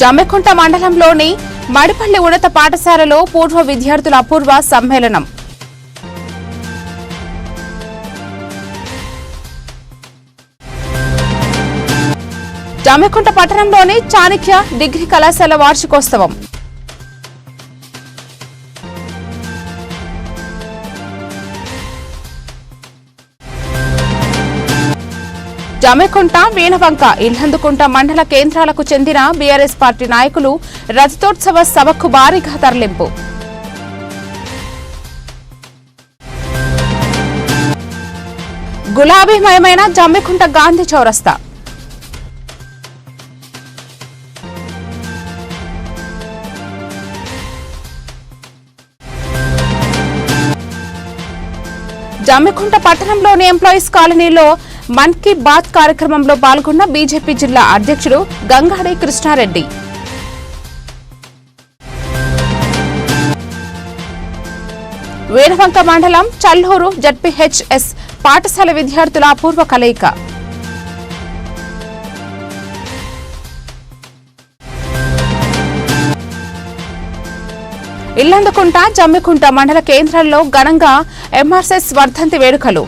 జమ్మెకుంట మండలంలోని మడిపల్లి ఉన్నత పాఠశాలలో పూర్వ విద్యార్థుల అపూర్వ సమ్మేళనం. జమ్మెకుంట పట్టణంలోని చాణక్య డిగ్రీ కళాశాల వార్షికోత్సవం. జమెకుంట వీణవంక ఇల్లందుకుంట మండల కేంద్రాలకు చెందిన బీఆర్ఎస్ పార్టీ నాయకులు రజతోత్సవ సభకు భారీగా తరలింపు. గులాబీమయమైన జమ్మికుంట గాంధీ చౌరస్తా. జమ్మికుంట పట్టణంలోని ఎంప్లాయీస్ కాలనీలో మన్ కీ బాత్ కార్యక్రమంలో పాల్గొన్న బీజేపీ జిల్లా అధ్యక్షుడు గంగాడి కృష్ణారెడ్డి. వీరవంక మండలం చల్లూరు జడ్పీహెచ్ఎస్ పాఠశాల విద్యార్థుల అపూర్వ కలయిక. ఇల్లందుకుంట జమ్మికుంట మండల కేంద్రాల్లో ఘనంగా ఎంఆర్ఎస్ వర్ధంతి వేడుకలు.